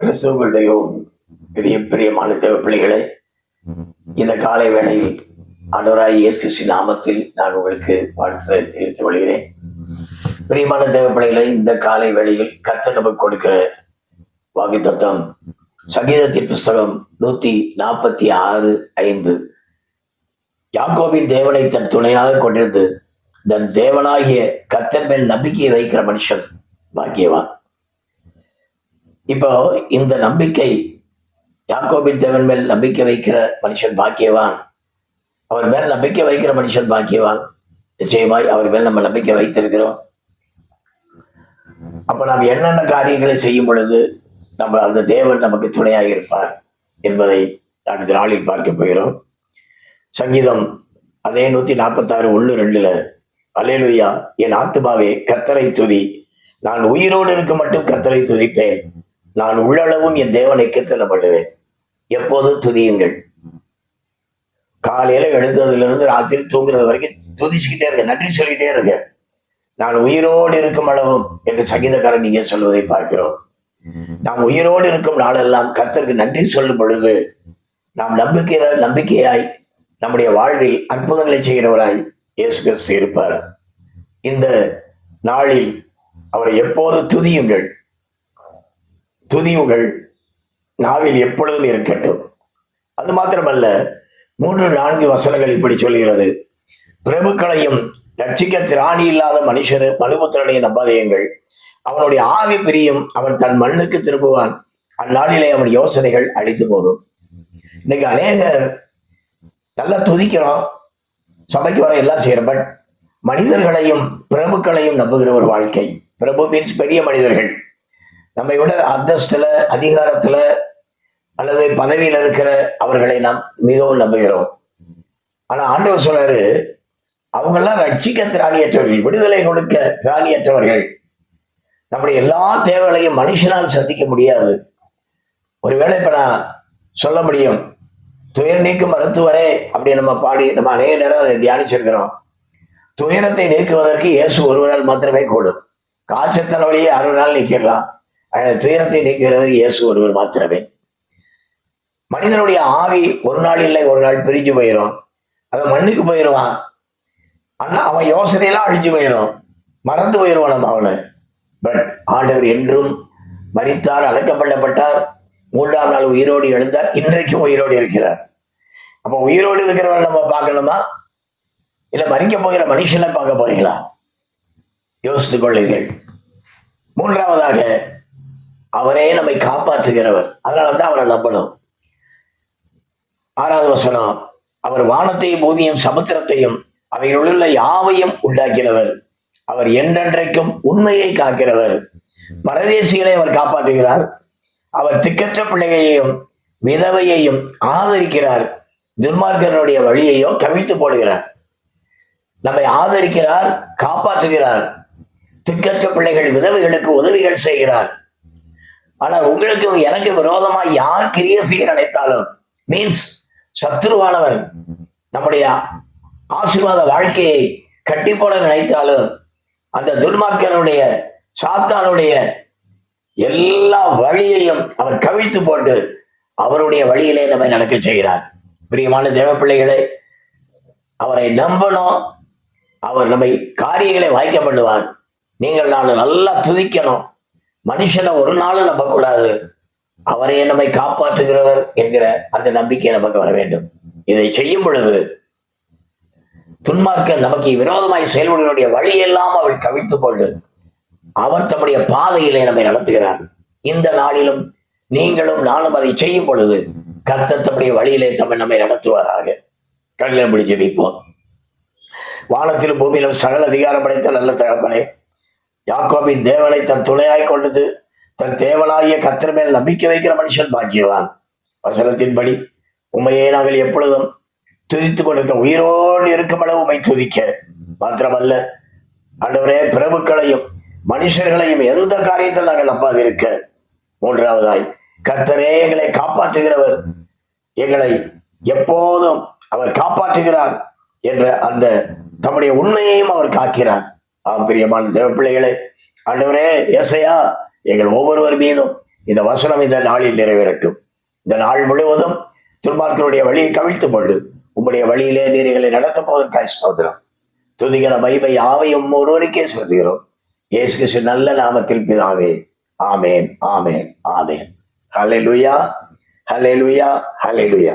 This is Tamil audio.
கிறிஸ்துவங்களுடையும் பெரிய பிரியமான தேவ பிள்ளைகளே இந்த காலை வேளையில் அனுராய் இயேசு நாமத்தில் நான் உங்களுக்கு வாழ்த்து தெரிவித்துக் கொள்கிறேன். பிரியமான தேவ பிள்ளைகளை இந்த காலை வேளையில் கத்த நமக்கு கொடுக்கிற வாக்குத்தத்தம் சங்கீதத்தின் புஸ்தகம் நூத்தி நாற்பத்தி ஆறு ஐந்து. யாக்கோவின் தேவனை தன் துணையாக கொண்டிருந்து தன் தேவனாகிய கத்தன் மேல் நம்பிக்கையை வைக்கிற மனுஷன் பாக்கியவான். இப்போ இந்த நம்பிக்கை யாக்கோபின் தேவன் மேல் நம்பிக்கை வைக்கிற மனுஷன் பாக்கியவான். அவர் மேல் நம்பிக்கை வைக்கிற மனுஷன் பாக்கியவான். நிச்சயமாய் அவர் மேல் நம்ம நம்பிக்கை வைத்திருக்கிறோம். அப்ப நாம் என்னென்ன காரியங்களை செய்யும் பொழுது நம்ம அந்த தேவன் நமக்கு துணையாக இருப்பார் என்பதை நாம் இந்த நாளில் பார்க்க போகிறோம். சங்கீதம் அதே நூத்தி நாற்பத்தாறு ஒன்று ரெண்டுல அலேலுயா என் ஆத்துமாவே கத்தரை துதி. நான் உயிரோடு இருக்க மட்டும் கத்தரை துதிப்பேன். நான் உள்ளளவும் என் தேவனை கீர்த்தனப்படுவேன். எப்போதும் துதியுங்கள். காலையில எழுந்ததுலேருந்து ராத்திரி தூங்குறது வரைக்கும் துதிச்சுக்கிட்டே இருக்க நன்றி சொல்லிட்டே இருங்க. நான் உயிரோடு இருக்கும் அளவும் என்று சங்கீதக்காரன் நீங்க சொல்வதை பார்க்கிறோம். நாம் உயிரோடு இருக்கும் நாளெல்லாம் கத்தருக்கு நன்றி சொல்லும் பொழுது நாம் நம்பிக்கை நம்பிக்கையாய் நம்முடைய வாழ்வில் அற்புதங்களை செய்கிறவராய் இயேசு கிறிஸ்து இருப்பார். இந்த நாளில் அவரை எப்போது துதியுங்கள்? துதியுங்கள் நாவில் எப்பொழுதும் இருக்கட்டும். அது மாத்திரமல்ல மூன்று நான்கு வசனங்கள் இப்படி சொல்கிறது. பிரபுக்களையும் ரட்சிக்க திராணி இல்லாத மனுஷர் மனுபுத்திரனை நம்பாதேயுங்கள். அவனுடைய ஆவி பிரியும் அவன் தன் மண்ணுக்கு திரும்புவான். அந்நாளிலே அவன் யோசனைகள் அழித்து போகும். இன்னைக்கு அநேகர் நல்லா துதிக்கிறோம். சபைக்கு வர எல்லாம் செய்யறோம் பட் மனிதர்களையும் பிரபுக்களையும் நம்புகிற ஒரு வாழ்க்கை. பிரபு மீன்ஸ் பெரிய மனிதர்கள். நம்மை விட அந்தஸ்துல அதிகாரத்துல அல்லது பதவியில் இருக்கிற அவர்களை நாம் மிகவும் நம்புகிறோம். ஆனா ஆண்டவர் சொல்றாரு அவங்கெல்லாம் ரட்சிக்க திராணியற்றவர்கள் விடுதலை கொடுக்க திராணியற்றவர்கள். நம்முடைய எல்லா தேவைகளையும் மனுஷனால் சந்திக்க முடியாது. ஒருவேளை இப்ப நான் சொல்ல முடியும் துயர் நீக்கும் மருத்துவரே அப்படி நம்ம பாடி நம்ம அநேக நேரம் அதை தியானிச்சிருக்கிறோம். துயரத்தை நீக்குவதற்கு இயேசு ஒருவரால் மாத்திரமே கூடும். காய்ச்சல் தலைவலியை அறுபது நாள் நீக்கிடலாம். அதனால் துயரத்தை நீக்குகிறவர் இயேசு ஒருவர் மாத்திரமே. மனிதனுடைய ஆவி ஒரு நாள் இல்லை ஒரு நாள் பிரிஞ்சு போயிடும் அவன் மண்ணுக்கு போயிடுவான் ஆனா அவன் யோசனையெல்லாம் அழிஞ்சு போயிடும் மறந்து போயிடுவான் நம்ம அவனை. பட் ஆண்டவர் என்றும் மறித்தார் அழைக்கப்படப்பட்டார் மூன்றாம் நாள் உயிரோடு எழுந்தார். இன்றைக்கும் உயிரோடு இருக்கிறார். அப்போ உயிரோடு இருக்கிறவரை நம்ம பார்க்கணுமா? இல்லை மறிக்க போகிற மனுஷனை பார்க்க போறீங்களா? யோசித்துக் கொள்ளுங்கள். மூன்றாவதாக அவரே நம்மை காப்பாற்றுகிறவர். அதனால தான் அவரை நம்பணும். ஆறாவது வசனம் அவர் வானத்தையும் பூமியும் சமுத்திரத்தையும் அவைகளுள்ள யாவையும் உண்டாக்கினவர். அவர் என்றென்றைக்கும் உண்மையை காக்கிறவர். பரதேசிகளை அவர் காப்பாற்றுகிறார். அவர் திக்கற்ற பிள்ளைகளையும் விதவையையும் ஆதரிக்கிறார். துன்மார்க்கனுடைய வழியையோ கவிழ்த்து போடுகிறார். நம்மை ஆதரிக்கிறார் காப்பாற்றுகிறார். திக்கற்ற பிள்ளைகள் விதவைகளுக்கு உதவிகள் செய்கிறார். ஆனால் உங்களுக்கு எனக்கு விரோதமா யார் கிரிய செய்ய நினைத்தாலும் மீன்ஸ் சத்துருவானவன் நம்முடைய ஆசீர்வாத வாழ்க்கையை கட்டி போட நினைத்தாலும் அந்த துன்மார்க்கனுடைய சாத்தானுடைய எல்லா வழியையும் அவர் கவிழ்த்து போட்டு அவருடைய வழியிலே நம்மை நடக்க செய்கிறார். பிரியமான தேவ பிள்ளைகளே அவரை நம்பணும். அவர் நம்மை காரியங்களை வாய்க்க பண்ணுவார். நீங்கள் நான் நல்லா துதிக்கணும். மனுஷனை ஒரு நாளும் நம்பக்கூடாது. அவரே நம்மை காப்பாற்றுகிறவர் என்கிற அந்த நம்பிக்கை நமக்கு வர வேண்டும். இதை செய்யும் பொழுது துன்மார்க்க நமக்கு விரோதமாய் செயல்படுவனுடைய வழியெல்லாம் அவள் கவிழ்த்து கொண்டு அவர் தம்முடைய பாதையிலே நம்மை நடத்துகிறார். இந்த நாளிலும் நீங்களும் நானும் அதை செய்யும் பொழுது கர்த்தர் தம்முடைய வழியிலே தம்மை நம்மை நடத்துவாராக. கடலில் பிடிச்சு வைப்போம் வானத்திலும் பூமியிலும் சகல அதிகாரம் படைத்த நல்ல தகப்பனே யாக்கோபின் தேவனை தன் துணையாய் கொண்டது தன் தேவனாகிய கத்திர மேல் நம்பிக்கை வைக்கிற மனுஷன் பாக்கியவான். வசனத்தின்படி உண்மையை நாங்கள் எப்பொழுதும் துதித்து கொண்டிருக்க உயிரோடு இருக்கும் அளவு உண்மை துதிக்க. மாத்திரமல்ல அன்றுவரே பிரபுக்களையும் மனுஷர்களையும் எந்த காரியத்தில் நாங்கள் நம்பாதிருக்க? மூன்றாவதாய் கர்த்தரே எங்களை காப்பாற்றுகிறவர். எங்களை எப்போதும் அவர் காப்பாற்றுகிறார் என்ற அந்த தம்முடைய உண்மையையும் அவர் காக்கிறார். ஆம் பிரியமான தேவ பிள்ளைகளே ஆண்டவரே ஏசையா எங்கள் ஒவ்வொருவர் மீதும் இந்த வசனம் இந்த நாளில் நிறைவேறட்டும். இந்த நாள் முழுவதும் துன்மார்களுடைய வழியை கவிழ்த்து கொண்டு உம்முடைய வழியிலே நீர்களை நடத்த போவதற்காக சோதரம் துதிகிற மைமை யாவையும் ஒருவருக்கே செலுத்துகிறோம். இயேசு கிறிஸ்து நல்ல நாமத்தில் பிதாவே ஆமேன் ஆமேன் ஆமேன். ஹலே லுயா ஹலே லுயா ஹலே லுயா